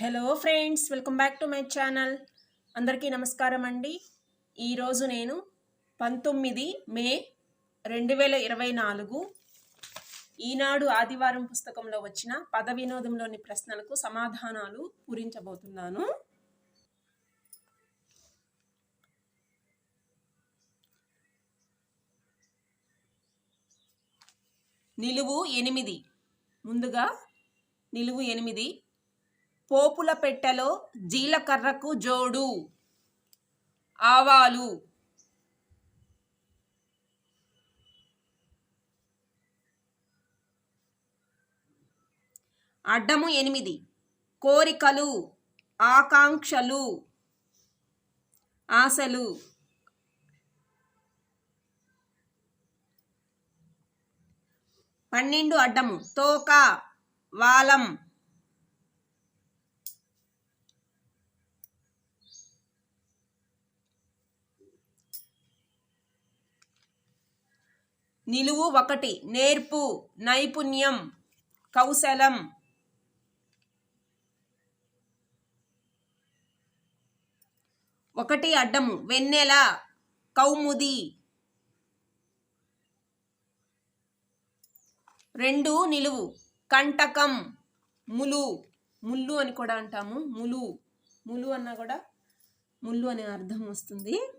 Hello friends welcome back to my channel. అందరికీ నమస్కారం అండి. ఈరోజు నేను పంతొమ్మిది మే రెండు వేల ఇరవై నాలుగు ఈనాడు ఆదివారం పుస్తకంలో వచ్చిన పద వినోదంలోని ప్రశ్నలకు సమాధానాలు పూరించబోతున్నాను. నిలువు ఎనిమిది. ముందుగా నిలువు ఎనిమిది. పోపుల పెట్టెలో జీలకర్రకు జోడు. ఆవాలు. అడ్డము ఎనిమిది. కోరికలు ఆకాంక్షలు. ఆశలు. పన్నెండు అడ్డము. తోక వాలం. నిలువు ఒకటి. నేర్పు నైపుణ్యం కౌశలం. ఒకటి అడ్డము. వెన్నెల కౌముది. రెండు నిలువు. కంటకం ములు. ముల్లు అని కూడా అంటాము. ములు. ములు అన్నా కూడా ముళ్ళు అనే అర్థం వస్తుంది.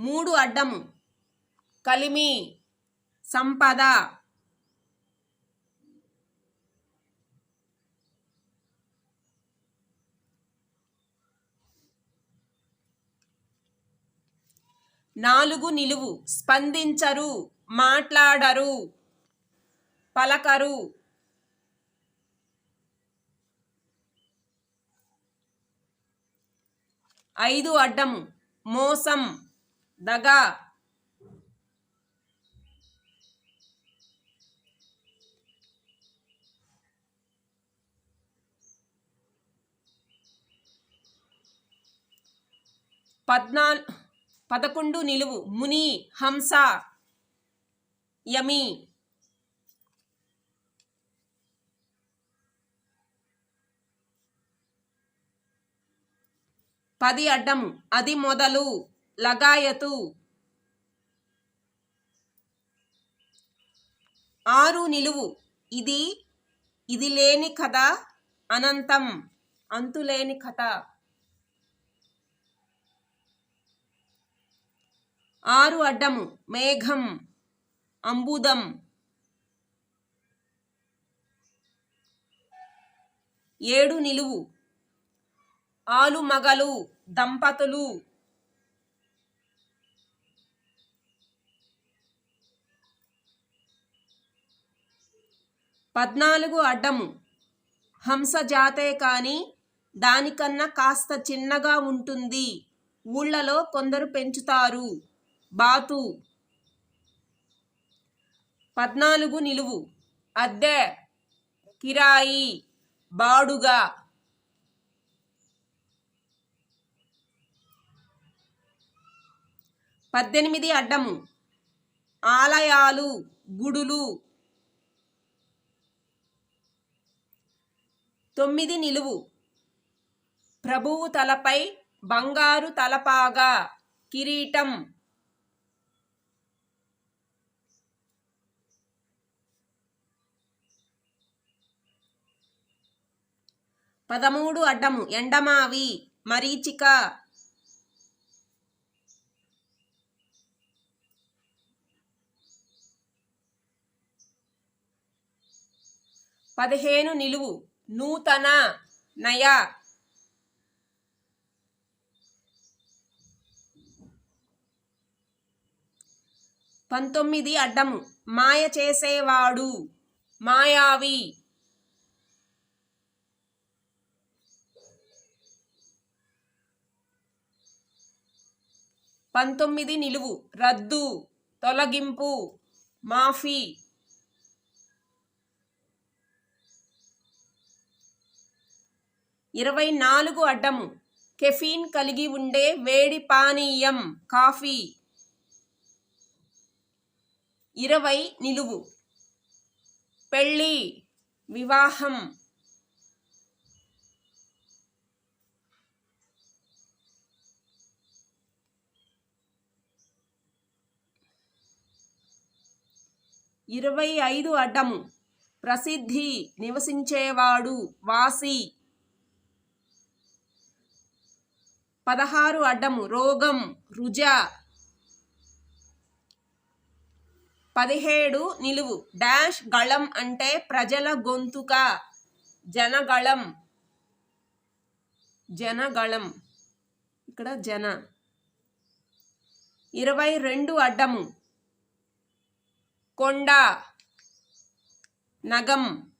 మూడు అడ్డం. కలిమి సంపద. నాలుగు నిలువు. స్పందించరు మాట్లాడరు పలకరు. ఐదు అడ్డం. మోసం. దగా పద్నాల్ పదకొండు నిలువు. ముని హంస యమి. పది అడ్డం. అది మొదలు. లగాయతు. ఆరు నిలువు. ఇది ఇది లేని కథ అనంతం. అంతులేని కథ. ఆరు అడ్డము. మేఘం. అంబుదం. ఏడు నిలువు. ఆలు మగలు దంపతులు. పద్నాలుగు అడ్డము. హంస జాతే కానీ దానికన్నా కాస్త చిన్నగా ఉంటుంది. ఊళ్ళలో కొందరు పెంచుతారు. బాతు. పద్నాలుగు నిలువు. అద్దె. కిరాయి. బాడుగా. పద్దెనిమిది అడ్డము. ఆలయాలు గుడులు. తొమ్మిది నిలువు. ప్రభువు తలపై బంగారు తలపాగా కిరీటం. పదమూడు అడ్డము ఎండమావి మరీచిక. పదిహేను నిలువు. నూతన నయ. పంతొమ్మిది అడ్డము. మాయ చేసేవాడు. మాయావి. పంతొమ్మిది నిలువు. రద్దు. తొలగింపు. మాఫీ. ఇరవై నాలుగు అడ్డము. కెఫీన్ కలిగి ఉండే వేడి పానీయం కాఫీ. ఇరవై నిలువు. పెళ్ళి వివాహం. ఇరవై ఐదు అడ్డము. ప్రసిద్ధి నివసించేవాడు వాసి. పదహారు అడ్డము రోగం రుజ. పదిహేడు నిలువు డాష్ గళం అంటే ప్రజల గొంతుక జనగళం. జనగళం. ఇక్కడ జన. ఇరవై రెండు అడ్డము కొండ నగం.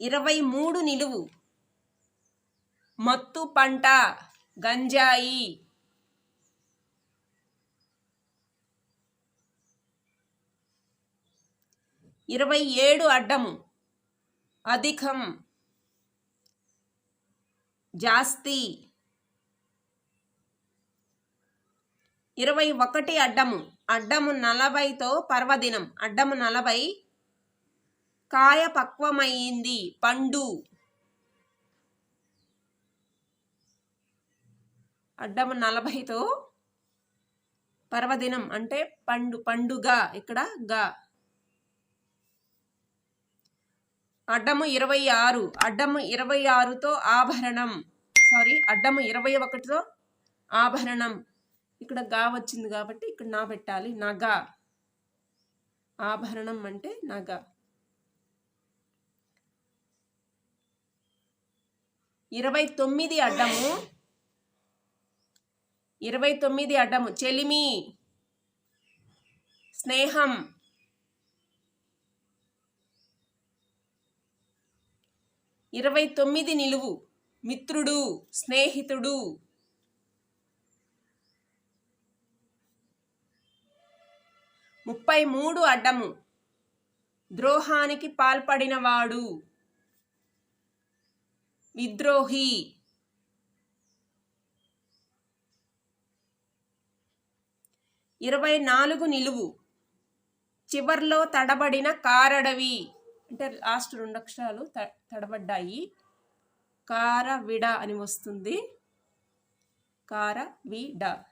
ఇరవై మూడు నిలువు మత్తు పంట గంజాయి. ఇరవై ఏడు అడ్డము. అధికం. జాస్తి. ఇరవై ఒకటి అడ్డము. అడ్డము నలభైతో పర్వదినం. అడ్డము నలభై. కాయ పక్వమైంది. పండు. అడ్డము నలభైతో పర్వదినం అంటే పండు పండుగ. ఇక్కడ గా. అడ్డము ఇరవై ఆరు అడ్డము ఇరవై ఆరుతో ఆభరణం. సారీ అడ్డము ఇరవై ఒకటితో ఆభరణం. ఇక్కడ గా వచ్చింది కాబట్టి ఇక్కడ నా పెట్టాలి నగ. ఆభరణం అంటే నగ. ఇరవై తొమ్మిది అడ్డము ఇరవై తొమ్మిది అడ్డము. చెలిమి. స్నేహం. ఇరవై తొమ్మిది నిలువు. మిత్రుడు స్నేహితుడు. ముప్పై మూడు అడ్డము. ద్రోహానికి పాల్పడినవాడు. విద్రోహి. ఇరవై నాలుగు నిలువు. చివర్లో తడబడిన కారడవి. అంటే లాస్ట్ రెండు అక్షరాలు త తడబడ్డాయి. కార విడ అని వస్తుంది. కార విడ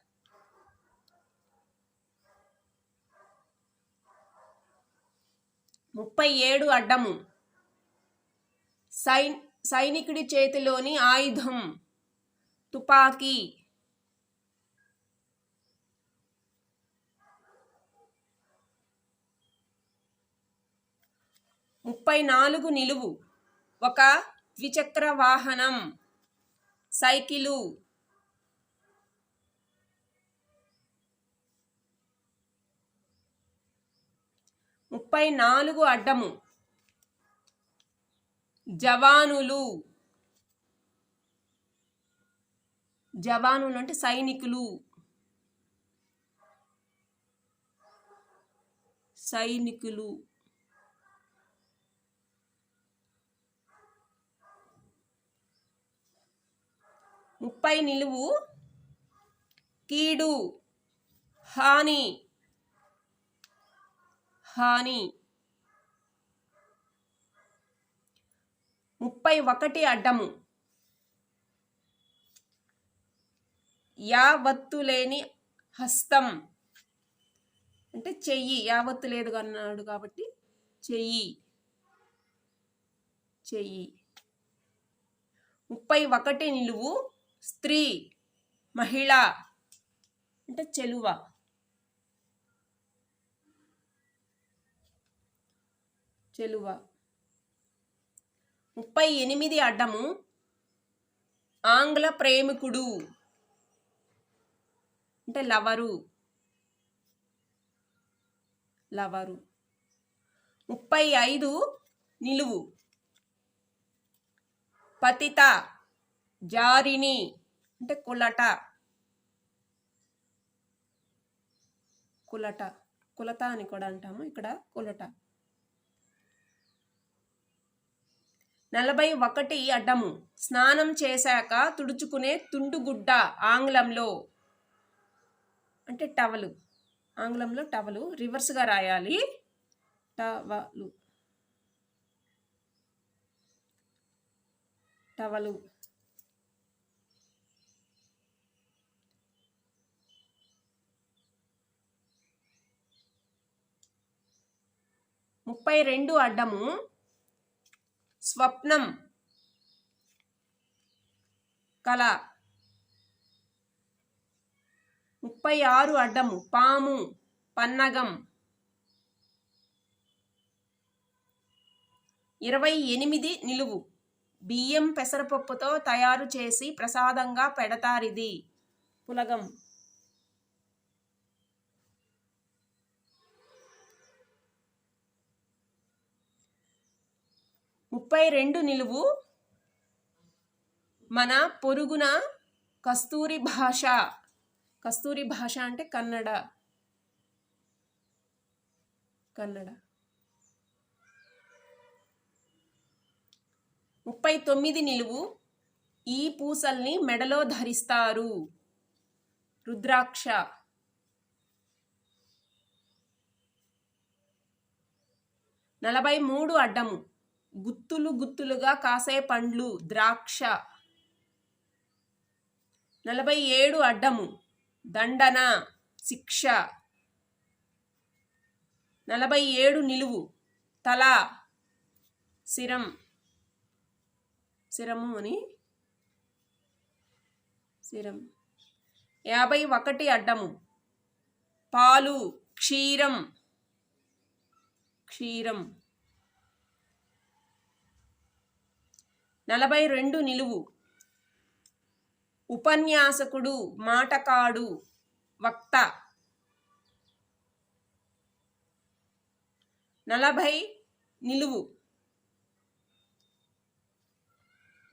ముప్పై ఏడు అడ్డము. సైన్ సైనికుడి చేతిలోని ఆయుధం. తుపాకీ. ముప్పై నాలుగు నిలువు. ఒక ద్విచక్ర వాహనం. సైకిలు. ముప్పై నాలుగు అడ్డము. జవానులు. జవానులు అంటే సైనికులు. సైనికులు. ముప్పై నిలువు కీడు హాని హాని. ముప్పై ఒకటి అడ్డము. యావత్తు లేని హస్తం. అంటే చెయ్యి యావత్తు లేదు అన్నాడు కాబట్టి చెయ్యి. చెయ్యి. ముప్పై ఒకటి నిలువు స్త్రీ మహిళ అంటే చెలువ. చెలువ. ముప్పై ఎనిమిది అడ్డము ఆంగ్ల ప్రేమికుడు అంటే లవరు. లవరు. ముప్పై ఐదు నిలువు. పతిత. జారిని అంటే కులట. కులట. కులత అని కూడా అంటాము ఇక్కడ కులట. నలభై ఒకటి అడ్డము. స్నానం చేశాక తుడుచుకునే తుండుగుడ్డ ఆంగ్లంలో అంటే టవలు. ఆంగ్లంలో టవలు రివర్స్గా రాయాలి. టవలు. టవలు. ముప్పై రెండు అడ్డము. స్వప్నం. కళ. ముప్పై ఆరు అడ్డము. పాము. పన్నగం. ఇరవై ఎనిమిది నిలువు. బియ్యం పెసరపప్పుతో తయారు చేసి ప్రసాదంగా పెడతారిది. పులగం. ముప్పై రెండు నిలువు మన పొరుగున కస్తూరి భాష. కస్తూరి భాష అంటే కన్నడ. కన్నడ. ముప్పై తొమ్మిది నిలువు ఈ పూసల్ని మెడలో ధరిస్తారు. రుద్రాక్ష. నలభై మూడు అడ్డము. గుత్తులు గుత్తులుగా కాసే పండ్లు ద్రాక్ష. నలభై ఏడు అడ్డము. దండన శిక్ష. నలభై ఏడు నిలువు. తల శిరం శిరము అని? శిరం యాభై ఒకటి అడ్డము. పాలు క్షీరం. క్షీరం. నలభై రెండు నిలువు. ఉపన్యాసకుడు మాటకాడు వక్త. నలభై నిలువు.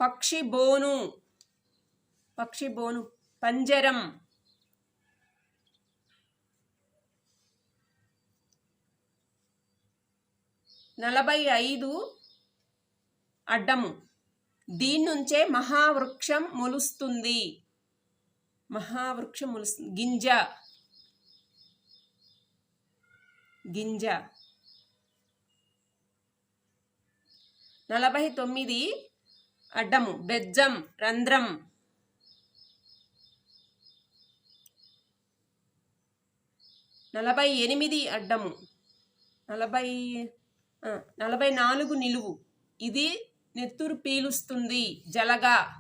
పక్షి బోను. పక్షి బోను. పంజరం. నలభై ఐదు అడ్డము. దీని నుంచే మహావృక్షం మొలుస్తుంది. మహావృక్షం మొలుస్తుంది. గింజ. గింజ. నలభై తొమ్మిది అడ్డము. బెజ్జం రంధ్రం. నలభై ఎనిమిది అడ్డము. నలభై నలభై నాలుగు నిలువు. ఇది నెత్తురు పీలుస్తుంది జలగా.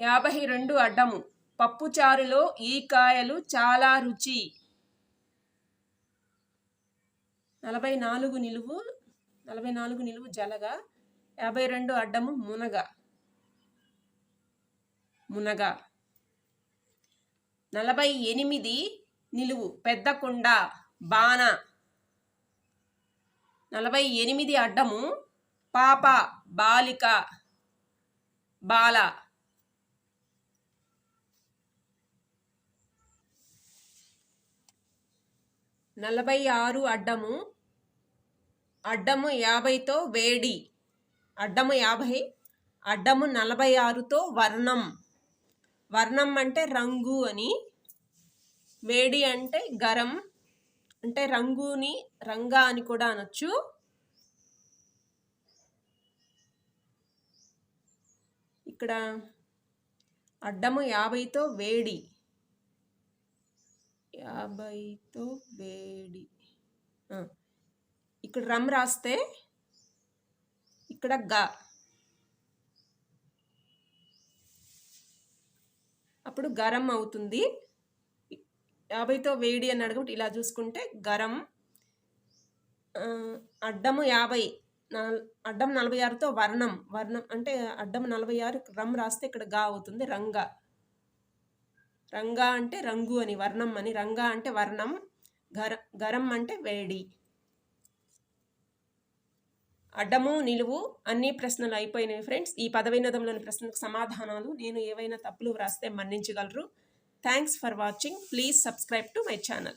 యాభై రెండు అడ్డము. పప్పుచారులో ఈ కాయలు చాలా రుచి. నలభై నాలుగు నిలువు నలభై నాలుగు నిలువు జలగా. యాభై రెండు అడ్డము మునగ. మునగ. నలభై ఎనిమిది నిలువు. పెద్ద కుండ బాణ. నలభై ఎనిమిది అడ్డము. పాప బాలిక బాల. నలభై ఆరు అడ్డము. అడ్డము యాభైతో వేడి. అడ్డము యాభై అడ్డము నలభై ఆరుతో వర్ణం. వర్ణం అంటే రంగు అని వేడి అంటే గరం అంటే రంగుని రంగా అని కూడా అనొచ్చు. ఇక్కడ అడ్డము యాభైతో వేడి. యాభైతో వేడి. ఇక్కడ రమ్ రాస్తే ఇక్కడ గ. అప్పుడు గరం అవుతుంది. యాభైతో వేడి అని అడగబట్టి ఇలా చూసుకుంటే గరం అడ్డము యాభై అడ్డం నలభై ఆరుతో వర్ణం వర్ణం అంటే అడ్డం నలభై ఆరు రమ్ రాస్తే ఇక్కడ గా అవుతుంది రంగ. రంగా అంటే రంగు అని వర్ణం అని రంగా అంటే వర్ణం గర గరం అంటే వేడి. అడ్డము నిలువు అన్ని ప్రశ్నలు అయిపోయినాయి ఫ్రెండ్స్. ఈ పదవినదంలోని ప్రశ్నలకు సమాధానాలు నేను ఏవైనా తప్పులు వ్రాస్తే మన్నించగలరు. Thanks for watching. Please subscribe to my channel.